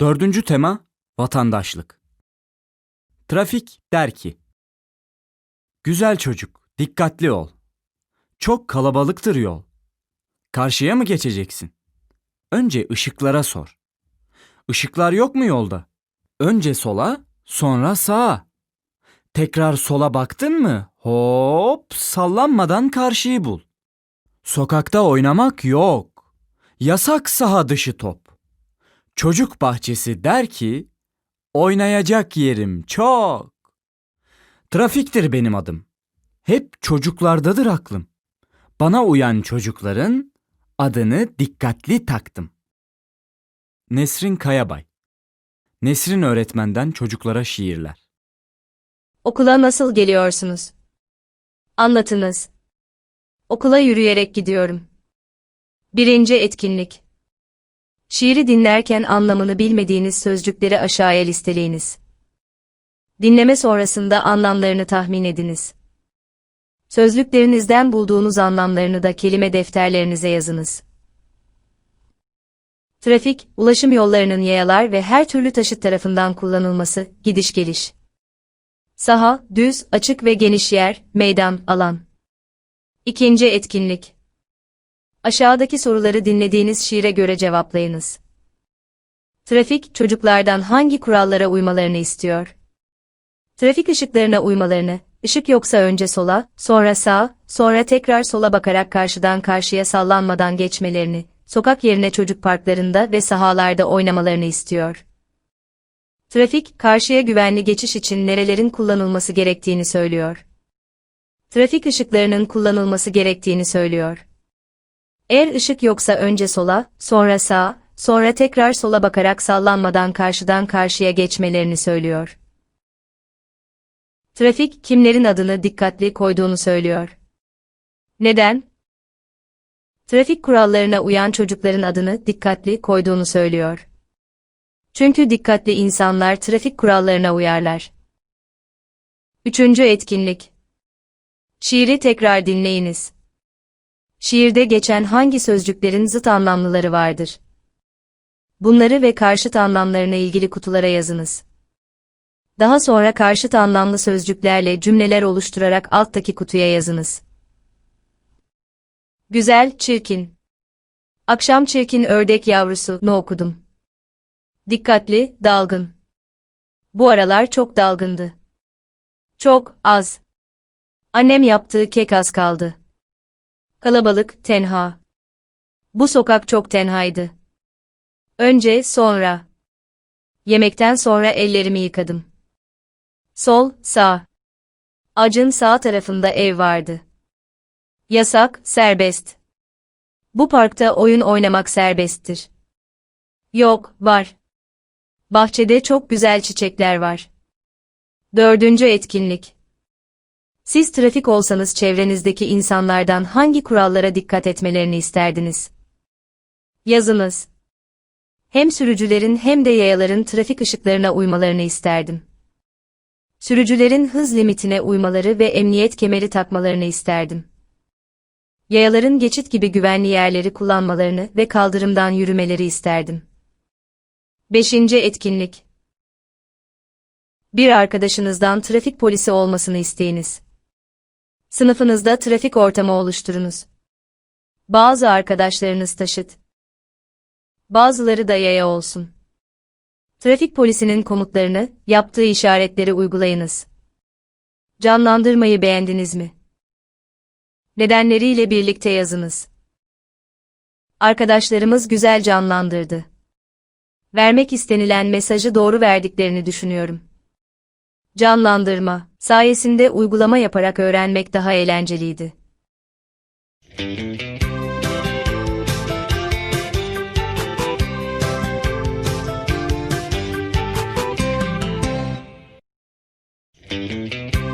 Dördüncü tema vatandaşlık. Trafik der ki, Güzel çocuk, dikkatli ol. Çok kalabalıktır yol. Karşıya mı geçeceksin? Önce ışıklara sor. Işıklar yok mu yolda? Önce sola, sonra sağa. Tekrar sola baktın mı? Hop, sallanmadan karşıyı bul. Sokakta oynamak yok. Yasak saha dışı top. Çocuk bahçesi der ki, oynayacak yerim çok. Trafiktir benim adım. Hep çocuklardadır aklım. Bana uyan çocukların adını dikkatli taktım. Nesrin Kayabay Nesrin öğretmenden çocuklara şiirler. Okula nasıl geliyorsunuz? Anlatınız. Okula yürüyerek gidiyorum. Birinci etkinlik. Şiiri dinlerken anlamını bilmediğiniz sözcükleri aşağıya listeleyiniz. Dinleme sonrasında anlamlarını tahmin ediniz. Sözlüklerinizden bulduğunuz anlamlarını da kelime defterlerinize yazınız. Trafik, ulaşım yollarının yayalar ve her türlü taşıt tarafından kullanılması, gidiş geliş. Saha, düz, açık ve geniş yer, meydan, alan. İkinci etkinlik. Aşağıdaki soruları dinlediğiniz şiire göre cevaplayınız. Trafik, çocuklardan hangi kurallara uymalarını istiyor? Trafik ışıklarına uymalarını, ışık yoksa önce sola, sonra sağa, sonra tekrar sola bakarak karşıdan karşıya sallanmadan geçmelerini, sokak yerine çocuk parklarında ve sahalarda oynamalarını istiyor. Trafik, karşıya güvenli geçiş için nerelerin kullanılması gerektiğini söylüyor. Trafik ışıklarının kullanılması gerektiğini söylüyor. Eğer ışık yoksa önce sola, sonra sağa, sonra tekrar sola bakarak sallanmadan karşıdan karşıya geçmelerini söylüyor. Trafik, kimlerin adını dikkatli koyduğunu söylüyor. Neden? Trafik kurallarına uyan çocukların adını dikkatli koyduğunu söylüyor. Çünkü dikkatli insanlar trafik kurallarına uyarlar. Üçüncü etkinlik. Şiiri tekrar dinleyiniz. Şiirde geçen hangi sözcüklerin zıt anlamlıları vardır? Bunları ve karşıt anlamlarına ilgili kutulara yazınız. Daha sonra karşıt anlamlı sözcüklerle cümleler oluşturarak alttaki kutuya yazınız. Güzel, çirkin. Akşam çirkin ördek yavrusu ne okudum. Dikkatli, dalgın. Bu aralar çok dalgındı. Çok az. Annem yaptığı kek az kaldı. Kalabalık, tenha. Bu sokak çok tenhaydı. Önce, sonra. Yemekten sonra ellerimi yıkadım. Sol, sağ. Acın sağ tarafında ev vardı. Yasak, serbest. Bu parkta oyun oynamak serbesttir. Yok, var. Bahçede çok güzel çiçekler var. Dördüncü etkinlik. Siz trafik olsanız çevrenizdeki insanlardan hangi kurallara dikkat etmelerini isterdiniz? Yazınız. Hem sürücülerin hem de yayaların trafik ışıklarına uymalarını isterdim. Sürücülerin hız limitine uymaları ve emniyet kemeri takmalarını isterdim. Yayaların geçit gibi güvenli yerleri kullanmalarını ve kaldırımdan yürümeleri isterdim. Beşinci etkinlik. Bir arkadaşınızdan trafik polisi olmasını isteyiniz. Sınıfınızda trafik ortamı oluşturunuz. Bazı arkadaşlarınız taşıt. Bazıları da yaya olsun. Trafik polisinin komutlarını, yaptığı işaretleri uygulayınız. Canlandırmayı beğendiniz mi? Nedenleriyle birlikte yazınız. Arkadaşlarımız güzel canlandırdı. Vermek istenilen mesajı doğru verdiklerini düşünüyorum. Canlandırma sayesinde uygulama yaparak öğrenmek daha eğlenceliydi. You.